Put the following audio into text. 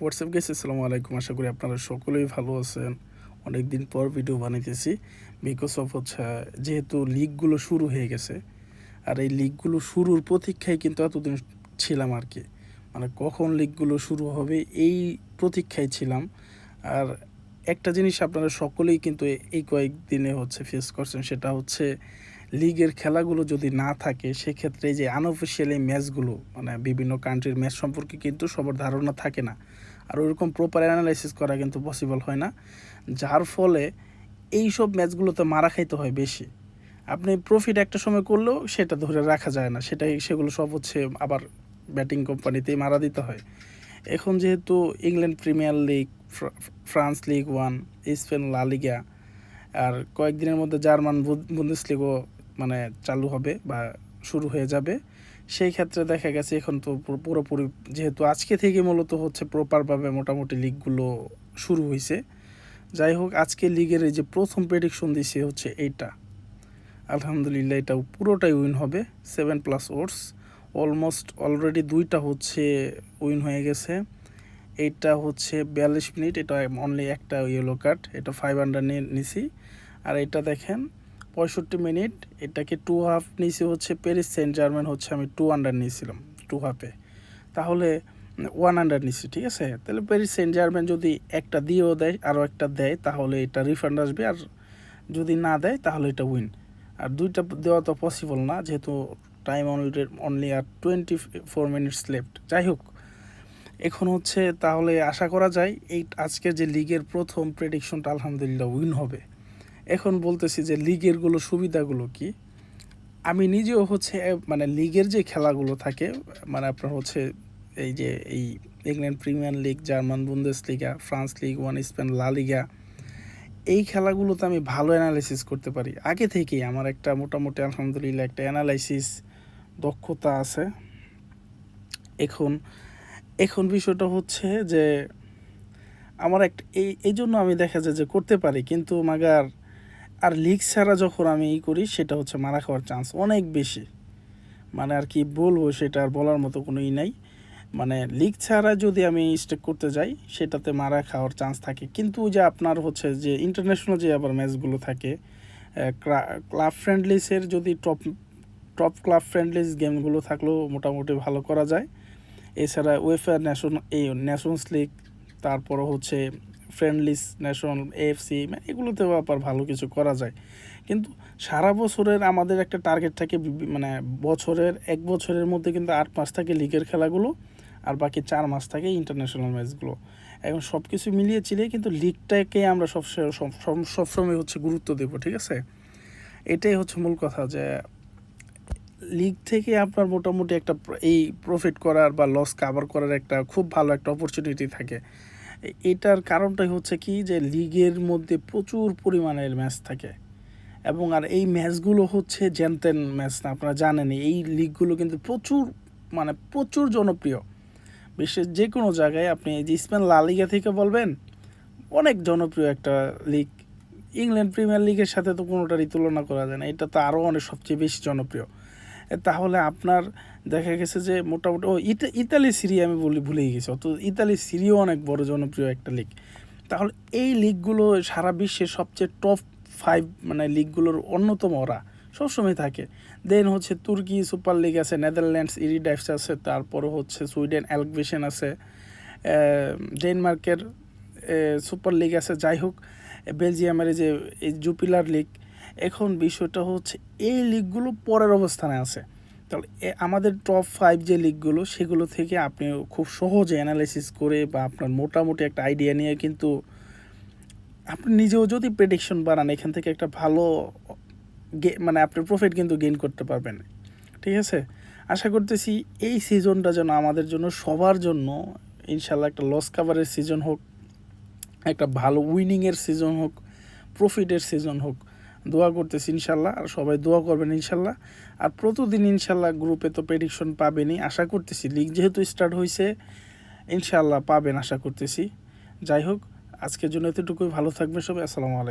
WhatsApp গেছে আসসালামু আলাইকুম আশা করি আপনারা সকলেই ভালো আছেন। অনেক দিন পর ভিডিও বানাইতেছি। বিকজ অফ হচ্ছে, যেহেতু লিগগুলো শুরু হয়ে গেছে, আর এই লিগগুলো শুরুর প্রতীক্ষায় কিন্তু এতদিন ছিলাম আর কি। মানে কখন লিগগুলো শুরু হবে, এই প্রতীক্ষায় ছিলাম। আর একটা জিনিস আপনারা সকলেই কিন্তু এই কয়েকদিনে হচ্ছে ফেস করছেন, সেটা হচ্ছে লিগের খেলাগুলো যদি না থাকে, সেক্ষেত্রে যে আনঅফিসিয়াল এই ম্যাচগুলো মানে বিভিন্ন কান্ট্রির ম্যাচ সম্পর্কে কিন্তু সবার ধারণা থাকে না। আর ওইরকম প্রপার অ্যানালাইসিস করা কিন্তু পসিবল হয় না। যার ফলে এই সব ম্যাচগুলোতে মারা খাইতে হয় বেশি। আপনি প্রফিট একটা সময় করলেও সেটা ধরে রাখা যায় না। সেটাই, সেগুলো সব হচ্ছে আবার ব্যাটিং কোম্পানিতেই মারা দিতে হয়। এখন যেহেতু England Premier League France League one Spain La Liga আর কয়েকদিনের মধ্যে জার্মান বুন্দেস লিগও মানে চালু হবে বা শুরু হয়ে যাবে। সেই ক্ষেত্রে দেখা গেছে এখন তো পুরোপুরি যেহেতু আজকে থেকে মূলত হচ্ছে প্রপারভাবে মোটামুটি লিগগুলো শুরু হয়েছে যাই হোক, আজকে লিগের এই যে প্রথম প্রেডিকশন দিছে হচ্ছে এইটা। আলহামদুলিল্লাহ এটা পুরোটাই উইন হবে seven plus wars almost already দুইটা হচ্ছে উইন হয়ে গেছে। এইটা হচ্ছে বিয়াল্লিশ মিনিট এটা অনলি একটা ইয়েলো কার্ড এটা ফাইভ হান্ড্রেড নিয়ে নিছি। আর এটা দেখেন পঁয়ষট্টি মিনিট, এটাকে টু হাফ নিয়েছি হচ্ছে প্যারিস সেন্ট জার্মান হচ্ছে আমি টু আন্ডার নিয়েছিলাম টু হাফে তাহলে ওয়ান আন্ডার নিচ্ছি ঠিক আছে? তাহলে প্যারিস সেন্ট জার্মান যদি একটা দিয়েও দেয়, আরও একটা দেয়, তাহলে এটা রিফান্ড আসবে, আর যদি না দেয়, তাহলে এটা উইন আর দুইটা দেওয়া তো পসিবল না, যেহেতু টাইম অনলি অনলি আর টোয়েন্টি ফোর মিনিটস লেফট যাই হোক, এখন হচ্ছে তাহলে আশা করা যায়, এই আজকের যে লিগের প্রথম প্রেডিকশনটা আলহামদুলিল্লাহ উইন হবে। এখন বলতেছি যে লিগেরগুলো সুবিধাগুলো কি? আমি নিজেও হচ্ছে মানে লিগের যে খেলাগুলো থাকে মানে আপনার হচ্ছে এই যে এই England Premier League, German Bundesliga France League, one Spain La Liga, এই খেলাগুলোতে আমি ভালো অ্যানালাইসিস করতে পারি। আগে থেকেই আমার একটা মোটামুটি আলহামদুলিল্লাহ একটা অ্যানালাইসিস দক্ষতা আছে। এখন এখন বিষয়টা হচ্ছে যে আমার একটা, এই এই জন্য আমি দেখা যায় যে করতে পারি, কিন্তু মাগার আর লিগ ছাড়া যখন আমি ই করি, সেটা হচ্ছে মারা খাওয়ার চান্স অনেক বেশি। মানে আর কি বলব, সেটা আর বলার মতো কোনো ই নাই। মানে লিগ ছাড়া যদি আমি স্টেক করতে যাই, সেটাতে মারা খাওয়ার চান্স থাকে। কিন্তু যে আপনার হচ্ছে যে ইন্টারন্যাশনাল যে আবার ম্যাচগুলো থাকে ক্লাব ফ্রেন্ডলিসের যদি টপ টপ ক্লাব ফ্রেন্ডলিস গেমগুলো থাকলেও মোটামুটি ভালো করা যায়। এছাড়া ওয়েফার ন্যাশন এই ন্যাশনস লিগ তারপরে হচ্ছে ফ্রেন্ডলিস ন্যাশনাল এএফসি এগুলোতেও আবার ভালো কিছু করা যায়। কিন্তু সারা বছরের আমাদের একটা টার্গেট থাকে মানে বছরের, এক বছরের মধ্যে কিন্তু আট মাস থাকে লিগের খেলাগুলো, আর বাকি চার মাস থাকে ইন্টারন্যাশনাল ম্যাচগুলো এখন সব কিছু মিলিয়ে চিলিয়ে কিন্তু লিগটাকে আমরা সব সবসময় হচ্ছে গুরুত্ব দেবো, ঠিক আছে? এটাই হচ্ছে মূল কথা যে লিগ থেকে আপনার মোটামুটি একটা এই প্রফিট করার বা লস কাভার করার একটা খুব ভালো একটা অপরচুনিটি থাকে। এটার কারণটাই হচ্ছে কি যে লিগের মধ্যে প্রচুর পরিমাণের ম্যাচ থাকে। এবং আর এই ম্যাচগুলো হচ্ছে জেনতেন ম্যাচ না, আপনারা জানেনই এই লিগগুলো কিন্তু প্রচুর মানে প্রচুর জনপ্রিয়। বিশ্বের যে কোনো জায়গায় আপনি যে স্পেন লা লিগা থেকে বলবেন, অনেক জনপ্রিয় একটা লিগ ইংল্যান্ড প্রিমিয়ার লিগের সাথে তো কোনোটারই তুলনা করা যায় না, এটা তো আরও অনেক সবচেয়ে বেশি জনপ্রিয়। তাহলে আপনার দেখা গেছে যে মোটামুটি, ও ইতা ইতালি সিরি আমি বলি, ভুলেই গেছি, অত ইতালি সিরিও অনেক বড় জনপ্রিয় একটা লিগ তাহলে এই লিগগুলো সারা বিশ্বের সবচেয়ে টপ ফাইভ মানে লিগগুলোর অন্যতম ওরা, সবসময় থাকে। দেন হচ্ছে তুর্কি সুপার লিগ আছে, নেদারল্যান্ডস ইরিডাইভস আছে তারপরে হচ্ছে সুইডেন অ্যালকভিশন আছে ডেনমার্কের সুপার লিগ আছে, যাই হোক বেলজিয়ামের যে জুপিলার লিগ এখন বিষয়টা হচ্ছে এই লিগগুলো পরের অবস্থানে আছে। তাহলে আমাদের টপ ফাইভ যে লিগগুলো সেগুলো থেকে আপনি খুব সহজে অ্যানালাইসিস করে বা আপনার মোটামুটি একটা আইডিয়া নিয়ে কিন্তু আপনি নিজেও যদি প্রেডিকশন বানান, এখান থেকে একটা ভালো গে- মানে আপনি প্রফিট কিন্তু গেইন করতে পারবেন। ঠিক আছে? আশা করতেছি এই সিজনটা যেন আমাদের জন্য, সবার জন্য ইনশাল্লাহ একটা লস কাভারের সিজন হোক, একটা ভালো উইনিংয়ের সিজন হোক প্রফিটের সিজন হোক দোয়া করতেছি ইনশাল্লাহ, আর সবাই দোয়া করবেন ইনশাল্লাহ। আর প্রতিদিন ইনশাল্লাহ গ্রুপে তো প্রেডিকশন পাবেনই, আশা করতেছি। লিগ যেহেতু স্টার্ট হয়েছে ইনশাল্লাহ পাবেন আশা করতেছি। যাই হোক, আজকের জন্য এতটুকুই, ভালো থাকবে সবাই, আসসালামু আলাইকুম।